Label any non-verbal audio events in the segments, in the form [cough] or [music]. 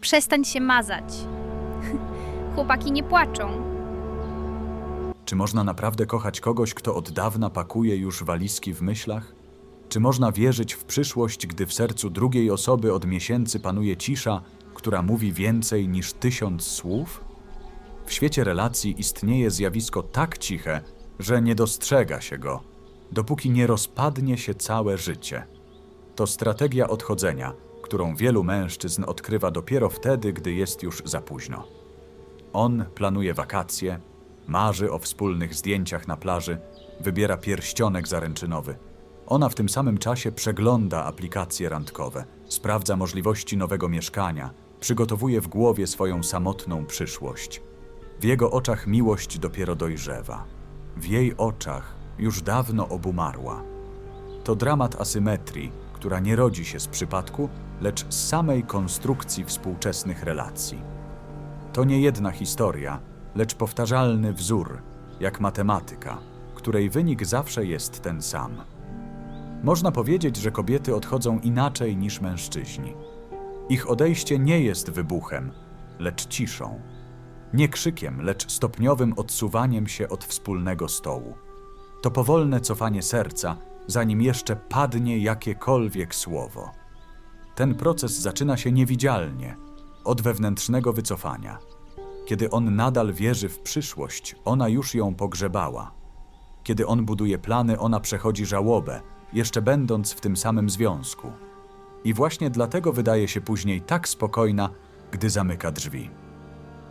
Przestań się mazać. [laughs] Chłopaki nie płaczą. Czy można naprawdę kochać kogoś, kto od dawna pakuje już walizki w myślach? Czy można wierzyć w przyszłość, gdy w sercu drugiej osoby od miesięcy panuje cisza, która mówi więcej niż tysiąc słów? W świecie relacji istnieje zjawisko tak ciche, że nie dostrzega się go, dopóki nie rozpadnie się całe życie. To strategia odchodzenia, którą wielu mężczyzn odkrywa dopiero wtedy, gdy jest już za późno. On planuje wakacje, marzy o wspólnych zdjęciach na plaży, wybiera pierścionek zaręczynowy. Ona w tym samym czasie przegląda aplikacje randkowe, sprawdza możliwości nowego mieszkania, przygotowuje w głowie swoją samotną przyszłość. W jego oczach miłość dopiero dojrzewa. W jej oczach już dawno obumarła. To dramat asymetrii, która nie rodzi się z przypadku, lecz z samej konstrukcji współczesnych relacji. To nie jedna historia, lecz powtarzalny wzór, jak matematyka, której wynik zawsze jest ten sam. Można powiedzieć, że kobiety odchodzą inaczej niż mężczyźni. Ich odejście nie jest wybuchem, lecz ciszą. Nie krzykiem, lecz stopniowym odsuwaniem się od wspólnego stołu. To powolne cofanie serca, zanim jeszcze padnie jakiekolwiek słowo. Ten proces zaczyna się niewidzialnie, od wewnętrznego wycofania. Kiedy on nadal wierzy w przyszłość, ona już ją pogrzebała. Kiedy on buduje plany, ona przechodzi żałobę, jeszcze będąc w tym samym związku. I właśnie dlatego wydaje się później tak spokojna, gdy zamyka drzwi.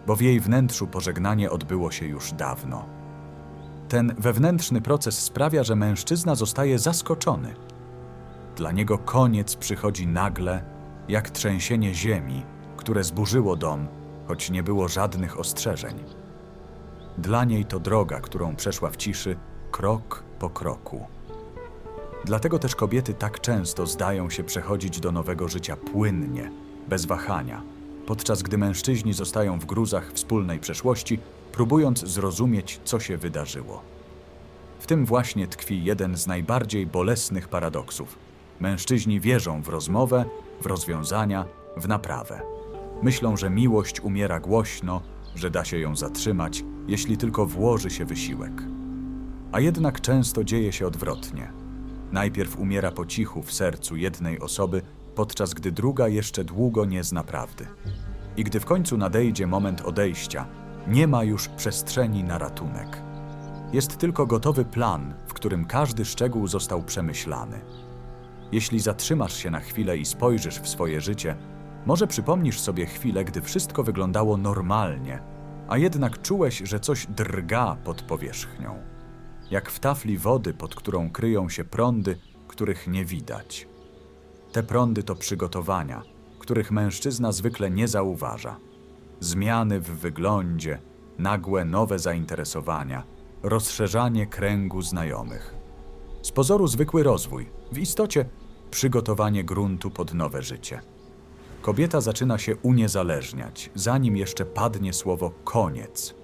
Bo w jej wnętrzu pożegnanie odbyło się już dawno. Ten wewnętrzny proces sprawia, że mężczyzna zostaje zaskoczony. Dla niego koniec przychodzi nagle, jak trzęsienie ziemi, które zburzyło dom, choć nie było żadnych ostrzeżeń. Dla niej to droga, którą przeszła w ciszy, krok po kroku. Dlatego też kobiety tak często zdają się przechodzić do nowego życia płynnie, bez wahania, podczas gdy mężczyźni zostają w gruzach wspólnej przeszłości, próbując zrozumieć, co się wydarzyło. W tym właśnie tkwi jeden z najbardziej bolesnych paradoksów. Mężczyźni wierzą w rozmowę, w rozwiązania, w naprawę. Myślą, że miłość umiera głośno, że da się ją zatrzymać, jeśli tylko włoży się wysiłek. A jednak często dzieje się odwrotnie. Najpierw umiera po cichu w sercu jednej osoby, podczas gdy druga jeszcze długo nie zna prawdy. I gdy w końcu nadejdzie moment odejścia, nie ma już przestrzeni na ratunek. Jest tylko gotowy plan, w którym każdy szczegół został przemyślany. Jeśli zatrzymasz się na chwilę i spojrzysz w swoje życie, może przypomnisz sobie chwilę, gdy wszystko wyglądało normalnie, a jednak czułeś, że coś drga pod powierzchnią. Jak w tafli wody, pod którą kryją się prądy, których nie widać. Te prądy to przygotowania, których mężczyzna zwykle nie zauważa. Zmiany w wyglądzie, nagłe nowe zainteresowania, rozszerzanie kręgu znajomych. Z pozoru zwykły rozwój, w istocie przygotowanie gruntu pod nowe życie. Kobieta zaczyna się uniezależniać, zanim jeszcze padnie słowo koniec.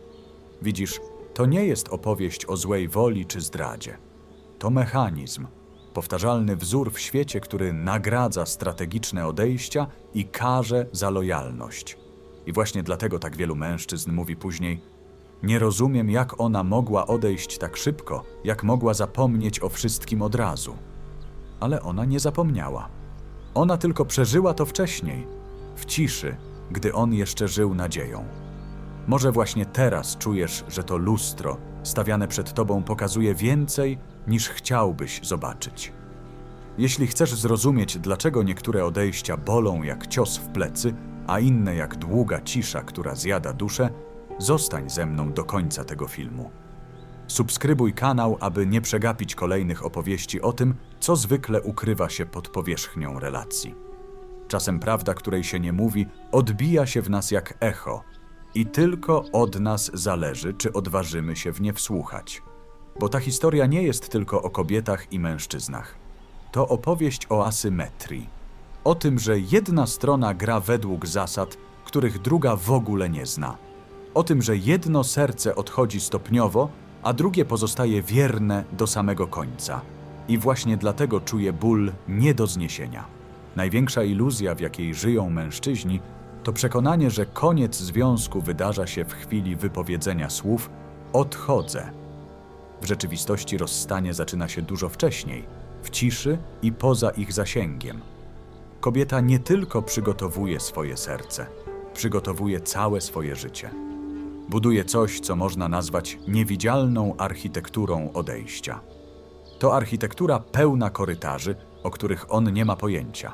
Widzisz, to nie jest opowieść o złej woli czy zdradzie. To mechanizm, powtarzalny wzór w świecie, który nagradza strategiczne odejścia i karze za lojalność. I właśnie dlatego tak wielu mężczyzn mówi później: Nie rozumiem, jak ona mogła odejść tak szybko, jak mogła zapomnieć o wszystkim od razu. Ale ona nie zapomniała. Ona tylko przeżyła to wcześniej, w ciszy, gdy on jeszcze żył nadzieją. Może właśnie teraz czujesz, że to lustro stawiane przed tobą pokazuje więcej, niż chciałbyś zobaczyć. Jeśli chcesz zrozumieć, dlaczego niektóre odejścia bolą jak cios w plecy, a inne jak długa cisza, która zjada duszę, zostań ze mną do końca tego filmu. Subskrybuj kanał, aby nie przegapić kolejnych opowieści o tym, co zwykle ukrywa się pod powierzchnią relacji. Czasem prawda, której się nie mówi, odbija się w nas jak echo i tylko od nas zależy, czy odważymy się w nie wsłuchać. Bo ta historia nie jest tylko o kobietach i mężczyznach. To opowieść o asymetrii. O tym, że jedna strona gra według zasad, których druga w ogóle nie zna. O tym, że jedno serce odchodzi stopniowo, a drugie pozostaje wierne do samego końca. I właśnie dlatego czuje ból nie do zniesienia. Największa iluzja, w jakiej żyją mężczyźni, To przekonanie, że koniec związku wydarza się w chwili wypowiedzenia słów odchodzę. W rzeczywistości rozstanie zaczyna się dużo wcześniej, w ciszy i poza ich zasięgiem. Kobieta nie tylko przygotowuje swoje serce, przygotowuje całe swoje życie. Buduje coś, co można nazwać niewidzialną architekturą odejścia. To architektura pełna korytarzy, o których on nie ma pojęcia.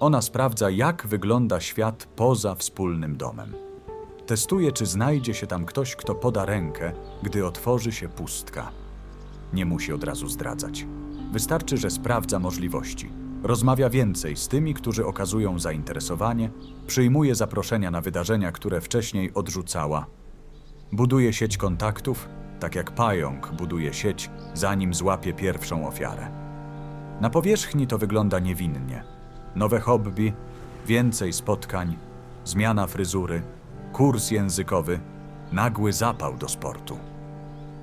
Ona sprawdza, jak wygląda świat poza wspólnym domem. Testuje, czy znajdzie się tam ktoś, kto poda rękę, gdy otworzy się pustka. Nie musi od razu zdradzać. Wystarczy, że sprawdza możliwości. Rozmawia więcej z tymi, którzy okazują zainteresowanie, przyjmuje zaproszenia na wydarzenia, które wcześniej odrzucała. Buduje sieć kontaktów, tak jak pająk buduje sieć, zanim złapie pierwszą ofiarę. Na powierzchni to wygląda niewinnie. Nowe hobby, więcej spotkań, zmiana fryzury, kurs językowy, nagły zapał do sportu.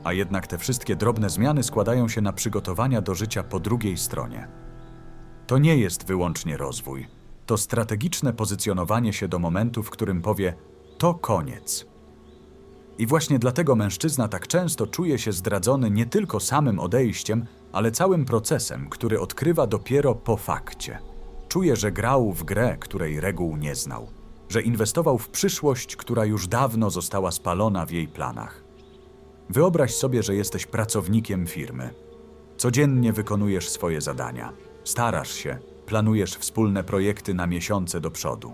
A jednak te wszystkie drobne zmiany składają się na przygotowania do życia po drugiej stronie. To nie jest wyłącznie rozwój, to strategiczne pozycjonowanie się do momentu, w którym powie: To koniec. I właśnie dlatego mężczyzna tak często czuje się zdradzony nie tylko samym odejściem, ale całym procesem, który odkrywa dopiero po fakcie. Czuje, że grał w grę, której reguł nie znał, że inwestował w przyszłość, która już dawno została spalona w jej planach. Wyobraź sobie, że jesteś pracownikiem firmy. Codziennie wykonujesz swoje zadania, starasz się, planujesz wspólne projekty na miesiące do przodu.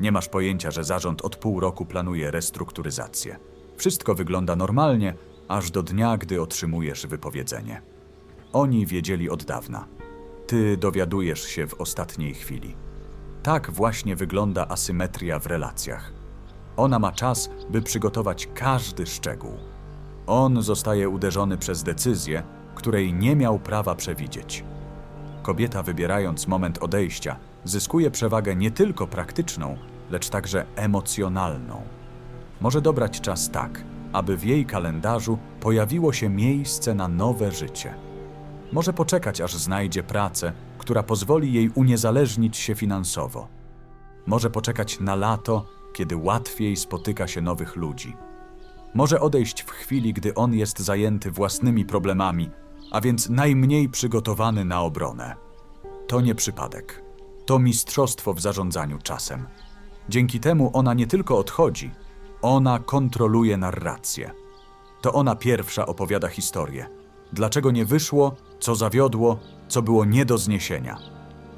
Nie masz pojęcia, że zarząd od pół roku planuje restrukturyzację. Wszystko wygląda normalnie, aż do dnia, gdy otrzymujesz wypowiedzenie. Oni wiedzieli od dawna. Ty dowiadujesz się w ostatniej chwili. Tak właśnie wygląda asymetria w relacjach. Ona ma czas, by przygotować każdy szczegół. On zostaje uderzony przez decyzję, której nie miał prawa przewidzieć. Kobieta, wybierając moment odejścia, zyskuje przewagę nie tylko praktyczną, lecz także emocjonalną. Może dobrać czas tak, aby w jej kalendarzu pojawiło się miejsce na nowe życie. Może poczekać, aż znajdzie pracę, która pozwoli jej uniezależnić się finansowo. Może poczekać na lato, kiedy łatwiej spotyka się nowych ludzi. Może odejść w chwili, gdy on jest zajęty własnymi problemami, a więc najmniej przygotowany na obronę. To nie przypadek. To mistrzostwo w zarządzaniu czasem. Dzięki temu ona nie tylko odchodzi, ona kontroluje narrację. To ona pierwsza opowiada historię. Dlaczego nie wyszło, co zawiodło, co było nie do zniesienia.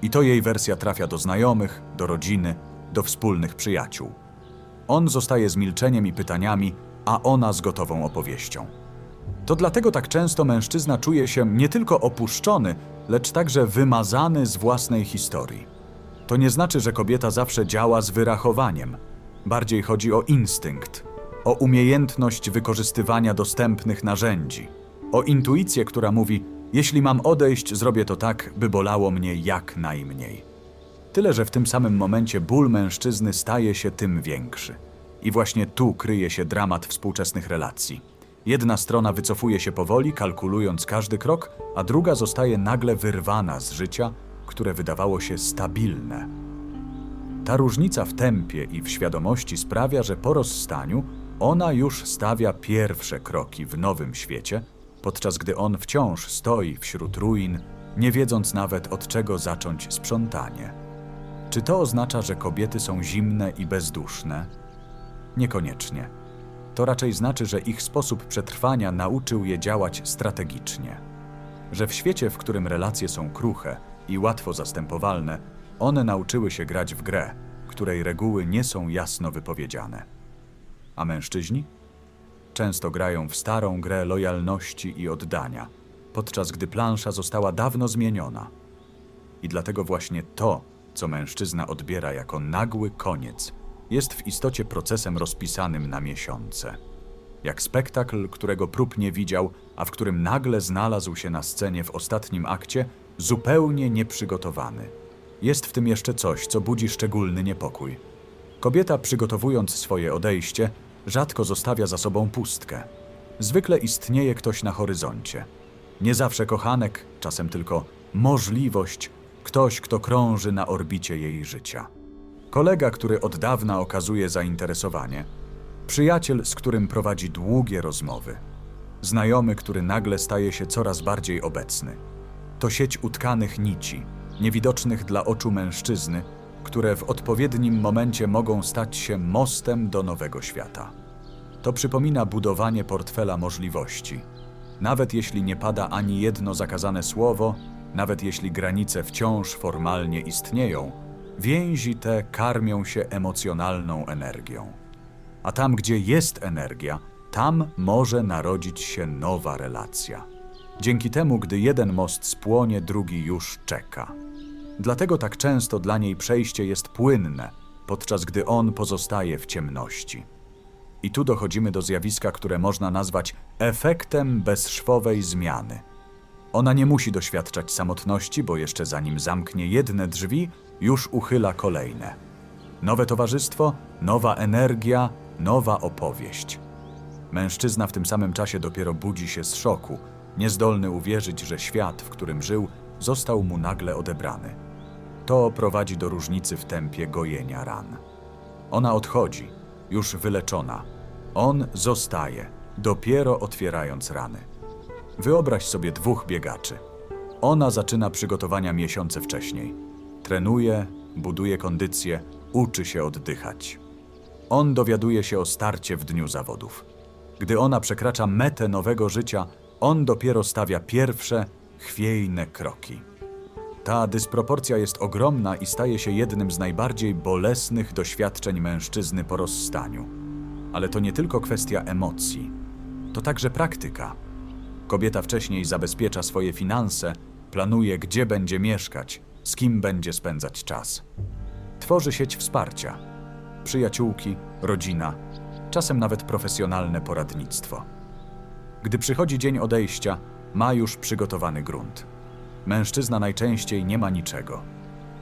I to jej wersja trafia do znajomych, do rodziny, do wspólnych przyjaciół. On zostaje z milczeniem i pytaniami, a ona z gotową opowieścią. To dlatego tak często mężczyzna czuje się nie tylko opuszczony, lecz także wymazany z własnej historii. To nie znaczy, że kobieta zawsze działa z wyrachowaniem. Bardziej chodzi o instynkt, o umiejętność wykorzystywania dostępnych narzędzi, o intuicję, która mówi: Jeśli mam odejść, zrobię to tak, by bolało mnie jak najmniej. Tyle, że w tym samym momencie ból mężczyzny staje się tym większy. I właśnie tu kryje się dramat współczesnych relacji. Jedna strona wycofuje się powoli, kalkulując każdy krok, a druga zostaje nagle wyrwana z życia, które wydawało się stabilne. Ta różnica w tempie i w świadomości sprawia, że po rozstaniu ona już stawia pierwsze kroki w nowym świecie, podczas gdy on wciąż stoi wśród ruin, nie wiedząc nawet od czego zacząć sprzątanie. Czy to oznacza, że kobiety są zimne i bezduszne? Niekoniecznie. To raczej znaczy, że ich sposób przetrwania nauczył je działać strategicznie. Że w świecie, w którym relacje są kruche i łatwo zastępowalne, one nauczyły się grać w grę, której reguły nie są jasno wypowiedziane. A mężczyźni? Często grają w starą grę lojalności i oddania, podczas gdy plansza została dawno zmieniona. I dlatego właśnie to, co mężczyzna odbiera jako nagły koniec, jest w istocie procesem rozpisanym na miesiące. Jak spektakl, którego prób nie widział, a w którym nagle znalazł się na scenie w ostatnim akcie, zupełnie nieprzygotowany. Jest w tym jeszcze coś, co budzi szczególny niepokój. Kobieta, przygotowując swoje odejście, rzadko zostawia za sobą pustkę. Zwykle istnieje ktoś na horyzoncie. Nie zawsze kochanek, czasem tylko możliwość, ktoś, kto krąży na orbicie jej życia. Kolega, który od dawna okazuje zainteresowanie, przyjaciel, z którym prowadzi długie rozmowy, znajomy, który nagle staje się coraz bardziej obecny. To sieć utkanych nici, niewidocznych dla oczu mężczyzny, które w odpowiednim momencie mogą stać się mostem do nowego świata. To przypomina budowanie portfela możliwości. Nawet jeśli nie pada ani jedno zakazane słowo, nawet jeśli granice wciąż formalnie istnieją, więzi te karmią się emocjonalną energią. A tam, gdzie jest energia, tam może narodzić się nowa relacja. Dzięki temu, gdy jeden most spłonie, drugi już czeka. Dlatego tak często dla niej przejście jest płynne, podczas gdy on pozostaje w ciemności. I tu dochodzimy do zjawiska, które można nazwać efektem bezszwowej zmiany. Ona nie musi doświadczać samotności, bo jeszcze zanim zamknie jedne drzwi, już uchyla kolejne. Nowe towarzystwo, nowa energia, nowa opowieść. Mężczyzna w tym samym czasie dopiero budzi się z szoku, niezdolny uwierzyć, że świat, w którym żył, został mu nagle odebrany. To prowadzi do różnicy w tempie gojenia ran. Ona odchodzi, już wyleczona. On zostaje, dopiero otwierając rany. Wyobraź sobie dwóch biegaczy. Ona zaczyna przygotowania miesiące wcześniej. Trenuje, buduje kondycję, uczy się oddychać. On dowiaduje się o starcie w dniu zawodów. Gdy ona przekracza metę nowego życia, on dopiero stawia pierwsze, chwiejne kroki. Ta dysproporcja jest ogromna i staje się jednym z najbardziej bolesnych doświadczeń mężczyzny po rozstaniu. Ale to nie tylko kwestia emocji, to także praktyka. Kobieta wcześniej zabezpiecza swoje finanse, planuje, gdzie będzie mieszkać, z kim będzie spędzać czas. Tworzy sieć wsparcia przyjaciółki, rodzina, czasem nawet profesjonalne poradnictwo. Gdy przychodzi dzień odejścia, ma już przygotowany grunt. Mężczyzna najczęściej nie ma niczego,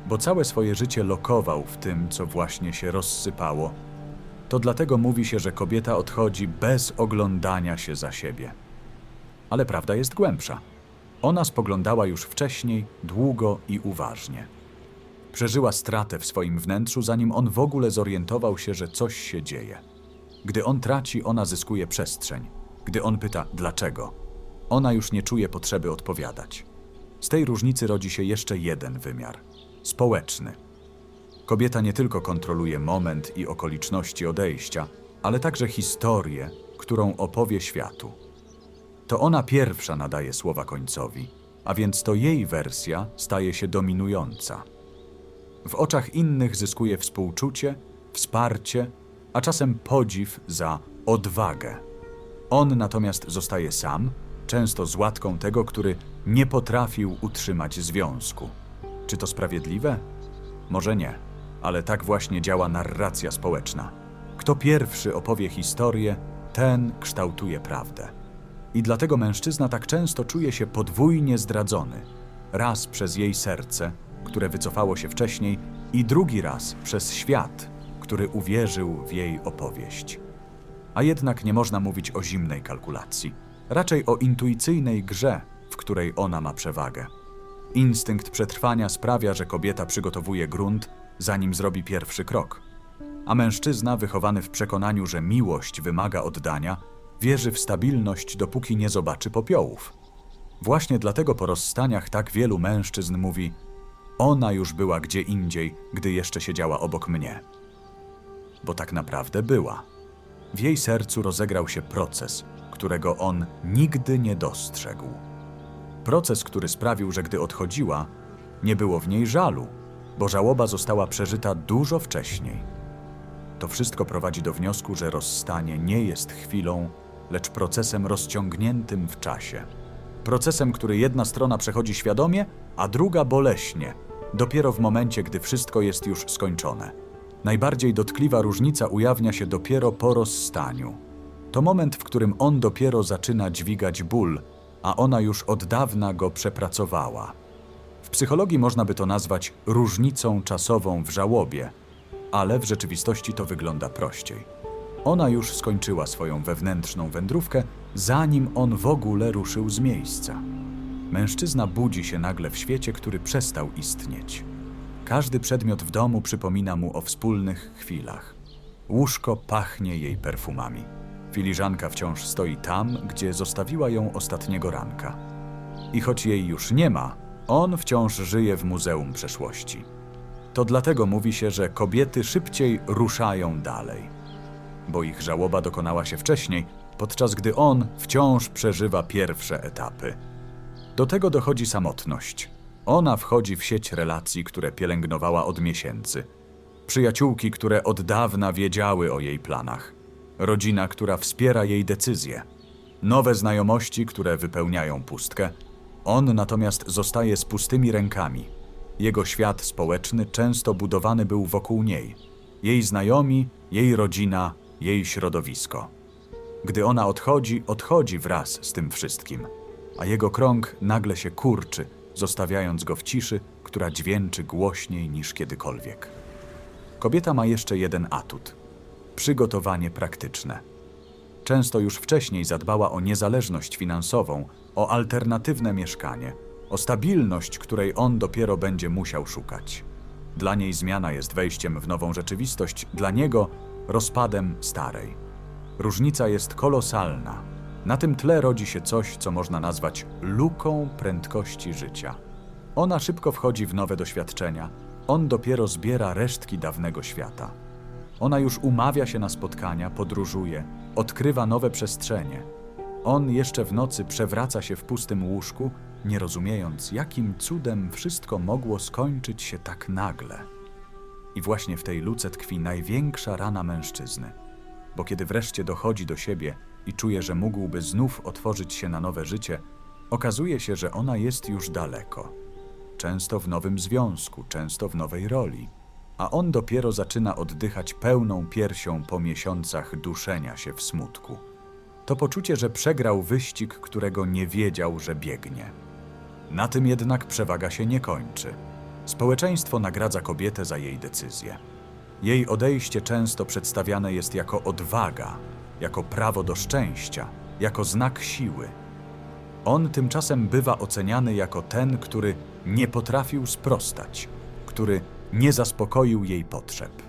bo całe swoje życie lokował w tym, co właśnie się rozsypało. To dlatego mówi się, że kobieta odchodzi bez oglądania się za siebie. Ale prawda jest głębsza. Ona spoglądała już wcześniej, długo i uważnie. Przeżyła stratę w swoim wnętrzu, zanim on w ogóle zorientował się, że coś się dzieje. Gdy on traci, ona zyskuje przestrzeń. Gdy on pyta dlaczego, ona już nie czuje potrzeby odpowiadać. Z tej różnicy rodzi się jeszcze jeden wymiar społeczny. Kobieta nie tylko kontroluje moment i okoliczności odejścia, ale także historię, którą opowie światu. To ona pierwsza nadaje słowa końcowi, a więc to jej wersja staje się dominująca. W oczach innych zyskuje współczucie, wsparcie, a czasem podziw za odwagę. On natomiast zostaje sam, często z łatką tego, który nie potrafił utrzymać związku. Czy to sprawiedliwe? Może nie, ale tak właśnie działa narracja społeczna. Kto pierwszy opowie historię, ten kształtuje prawdę. I dlatego mężczyzna tak często czuje się podwójnie zdradzony. Raz przez jej serce, które wycofało się wcześniej, i drugi raz przez świat, który uwierzył w jej opowieść. A jednak nie można mówić o zimnej kalkulacji, raczej o intuicyjnej grze, w której ona ma przewagę. Instynkt przetrwania sprawia, że kobieta przygotowuje grunt, zanim zrobi pierwszy krok. A mężczyzna, wychowany w przekonaniu, że miłość wymaga oddania, wierzy w stabilność, dopóki nie zobaczy popiołów. Właśnie dlatego po rozstaniach tak wielu mężczyzn mówi: Ona już była gdzie indziej, gdy jeszcze siedziała obok mnie. Bo tak naprawdę była. W jej sercu rozegrał się proces, którego on nigdy nie dostrzegł. Proces, który sprawił, że gdy odchodziła, nie było w niej żalu, bo żałoba została przeżyta dużo wcześniej. To wszystko prowadzi do wniosku, że rozstanie nie jest chwilą, lecz procesem rozciągniętym w czasie. Procesem, który jedna strona przechodzi świadomie, a druga boleśnie, dopiero w momencie, gdy wszystko jest już skończone. Najbardziej dotkliwa różnica ujawnia się dopiero po rozstaniu. To moment, w którym on dopiero zaczyna dźwigać ból, a ona już od dawna go przepracowała. W psychologii można by to nazwać różnicą czasową w żałobie, ale w rzeczywistości to wygląda prościej. Ona już skończyła swoją wewnętrzną wędrówkę, zanim on w ogóle ruszył z miejsca. Mężczyzna budzi się nagle w świecie, który przestał istnieć. Każdy przedmiot w domu przypomina mu o wspólnych chwilach. Łóżko pachnie jej perfumami. Filiżanka wciąż stoi tam, gdzie zostawiła ją ostatniego ranka. I choć jej już nie ma, on wciąż żyje w Muzeum Przeszłości. To dlatego mówi się, że kobiety szybciej ruszają dalej, bo ich żałoba dokonała się wcześniej, podczas gdy on wciąż przeżywa pierwsze etapy. Do tego dochodzi samotność. Ona wchodzi w sieć relacji, które pielęgnowała od miesięcy. Przyjaciółki, które od dawna wiedziały o jej planach. Rodzina, która wspiera jej decyzje. Nowe znajomości, które wypełniają pustkę. On natomiast zostaje z pustymi rękami. Jego świat społeczny często budowany był wokół niej. Jej znajomi, jej rodzina, jej środowisko. Gdy ona odchodzi, odchodzi wraz z tym wszystkim, a jego krąg nagle się kurczy, zostawiając go w ciszy, która dźwięczy głośniej niż kiedykolwiek. Kobieta ma jeszcze jeden atut przygotowanie praktyczne. Często już wcześniej zadbała o niezależność finansową, o alternatywne mieszkanie, o stabilność, której on dopiero będzie musiał szukać. Dla niej zmiana jest wejściem w nową rzeczywistość, dla niego rozpadem starej. Różnica jest kolosalna. Na tym tle rodzi się coś, co można nazwać luką prędkości życia. Ona szybko wchodzi w nowe doświadczenia, on dopiero zbiera resztki dawnego świata. Ona już umawia się na spotkania, podróżuje, odkrywa nowe przestrzenie. On jeszcze w nocy przewraca się w pustym łóżku, nie rozumiejąc, jakim cudem wszystko mogło skończyć się tak nagle. I właśnie w tej luce tkwi największa rana mężczyzny. Bo kiedy wreszcie dochodzi do siebie i czuje, że mógłby znów otworzyć się na nowe życie, okazuje się, że ona jest już daleko. Często w nowym związku, często w nowej roli. A on dopiero zaczyna oddychać pełną piersią po miesiącach duszenia się w smutku. To poczucie, że przegrał wyścig, którego nie wiedział, że biegnie. Na tym jednak przewaga się nie kończy. Społeczeństwo nagradza kobietę za jej decyzję. Jej odejście często przedstawiane jest jako odwaga, jako prawo do szczęścia, jako znak siły. On tymczasem bywa oceniany jako ten, który nie potrafił sprostać, który nie zaspokoił jej potrzeb.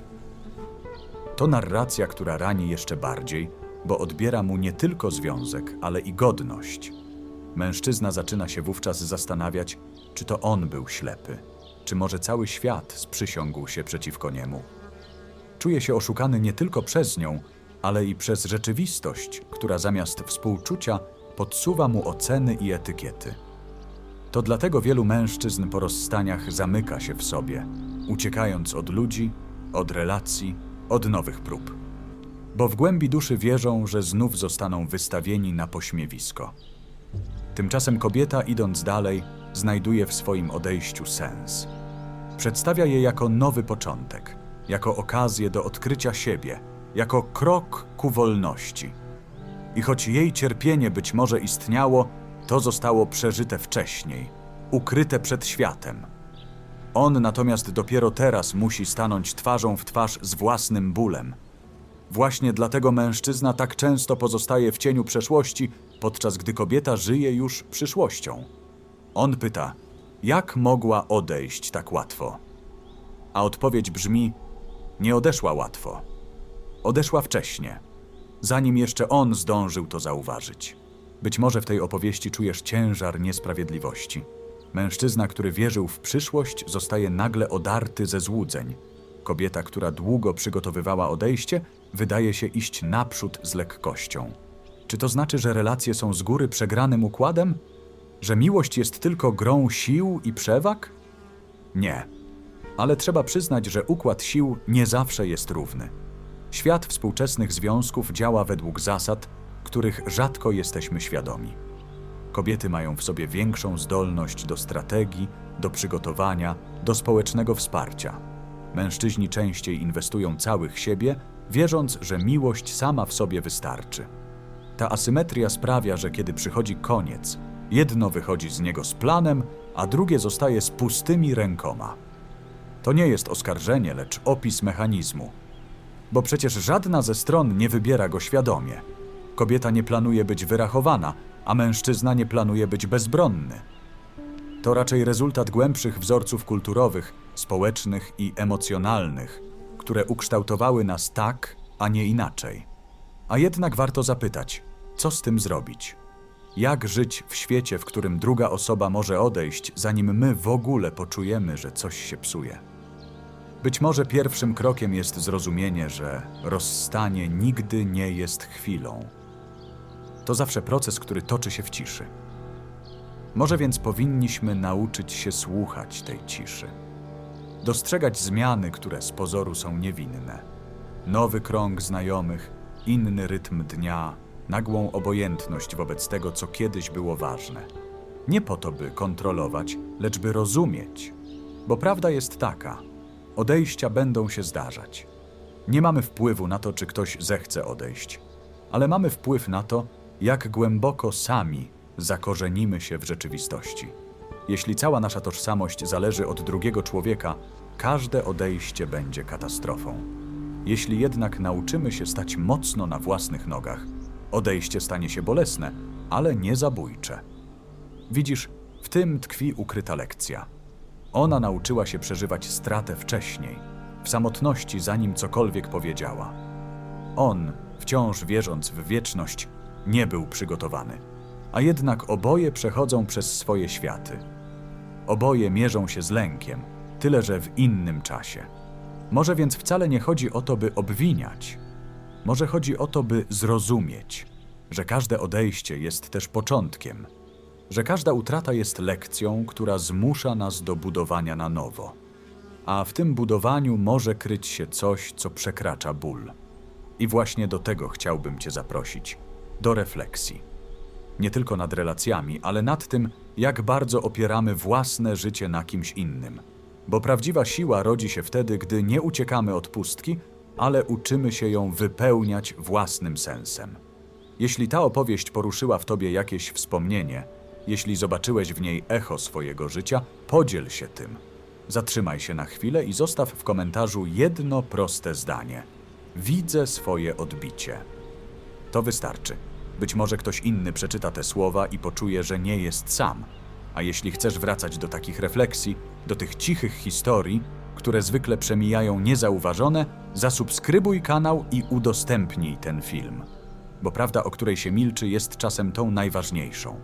To narracja, która rani jeszcze bardziej, bo odbiera mu nie tylko związek, ale i godność. Mężczyzna zaczyna się wówczas zastanawiać, czy to on był ślepy, czy może cały świat sprzysiągł się przeciwko niemu. Czuje się oszukany nie tylko przez nią, ale i przez rzeczywistość, która zamiast współczucia podsuwa mu oceny i etykiety. To dlatego wielu mężczyzn po rozstaniach zamyka się w sobie, uciekając od ludzi, od relacji, od nowych prób. Bo w głębi duszy wierzą, że znów zostaną wystawieni na pośmiewisko. Tymczasem kobieta, idąc dalej, znajduje w swoim odejściu sens. Przedstawia je jako nowy początek, jako okazję do odkrycia siebie, jako krok ku wolności. I choć jej cierpienie być może istniało, to zostało przeżyte wcześniej, ukryte przed światem. On natomiast dopiero teraz musi stanąć twarzą w twarz z własnym bólem. Właśnie dlatego mężczyzna tak często pozostaje w cieniu przeszłości, podczas gdy kobieta żyje już przyszłością. On pyta, jak mogła odejść tak łatwo? A odpowiedź brzmi: nie odeszła łatwo. Odeszła wcześnie, zanim jeszcze on zdążył to zauważyć. Być może w tej opowieści czujesz ciężar niesprawiedliwości. Mężczyzna, który wierzył w przyszłość, zostaje nagle odarty ze złudzeń. Kobieta, która długo przygotowywała odejście, wydaje się iść naprzód z lekkością. Czy to znaczy, że relacje są z góry przegranym układem? Że miłość jest tylko grą sił i przewag? Nie. Ale trzeba przyznać, że układ sił nie zawsze jest równy. Świat współczesnych związków działa według zasad, których rzadko jesteśmy świadomi. Kobiety mają w sobie większą zdolność do strategii, do przygotowania, do społecznego wsparcia. Mężczyźni częściej inwestują całych siebie, wierząc, że miłość sama w sobie wystarczy. Ta asymetria sprawia, że kiedy przychodzi koniec, jedno wychodzi z niego z planem, a drugie zostaje z pustymi rękoma. To nie jest oskarżenie, lecz opis mechanizmu. Bo przecież żadna ze stron nie wybiera go świadomie. Kobieta nie planuje być wyrachowana, a mężczyzna nie planuje być bezbronny. To raczej rezultat głębszych wzorców kulturowych, społecznych i emocjonalnych, które ukształtowały nas tak, a nie inaczej. A jednak warto zapytać, co z tym zrobić? Jak żyć w świecie, w którym druga osoba może odejść, zanim my w ogóle poczujemy, że coś się psuje? Być może pierwszym krokiem jest zrozumienie, że rozstanie nigdy nie jest chwilą. To zawsze proces, który toczy się w ciszy. Może więc powinniśmy nauczyć się słuchać tej ciszy. Dostrzegać zmiany, które z pozoru są niewinne. Nowy krąg znajomych, inny rytm dnia, nagłą obojętność wobec tego, co kiedyś było ważne. Nie po to, by kontrolować, lecz by rozumieć. Bo prawda jest taka: odejścia będą się zdarzać. Nie mamy wpływu na to, czy ktoś zechce odejść, ale mamy wpływ na to, jak głęboko sami zakorzenimy się w rzeczywistości. Jeśli cała nasza tożsamość zależy od drugiego człowieka, każde odejście będzie katastrofą. Jeśli jednak nauczymy się stać mocno na własnych nogach, odejście stanie się bolesne, ale nie zabójcze. Widzisz, w tym tkwi ukryta lekcja. Ona nauczyła się przeżywać stratę wcześniej, w samotności, zanim cokolwiek powiedziała. On, wciąż wierząc w wieczność, nie był przygotowany. A jednak oboje przechodzą przez swoje światy. Oboje mierzą się z lękiem, tyle że w innym czasie. Może więc wcale nie chodzi o to, by obwiniać. Może chodzi o to, by zrozumieć, że każde odejście jest też początkiem, że każda utrata jest lekcją, która zmusza nas do budowania na nowo. A w tym budowaniu może kryć się coś, co przekracza ból. I właśnie do tego chciałbym Cię zaprosić do refleksji. Nie tylko nad relacjami, ale nad tym, jak bardzo opieramy własne życie na kimś innym. Bo prawdziwa siła rodzi się wtedy, gdy nie uciekamy od pustki, ale uczymy się ją wypełniać własnym sensem. Jeśli ta opowieść poruszyła w tobie jakieś wspomnienie, jeśli zobaczyłeś w niej echo swojego życia, podziel się tym. Zatrzymaj się na chwilę i zostaw w komentarzu jedno proste zdanie: Widzę swoje odbicie. To wystarczy. Być może ktoś inny przeczyta te słowa i poczuje, że nie jest sam. A jeśli chcesz wracać do takich refleksji, do tych cichych historii, które zwykle przemijają niezauważone, zasubskrybuj kanał i udostępnij ten film. Bo prawda, o której się milczy, jest czasem tą najważniejszą.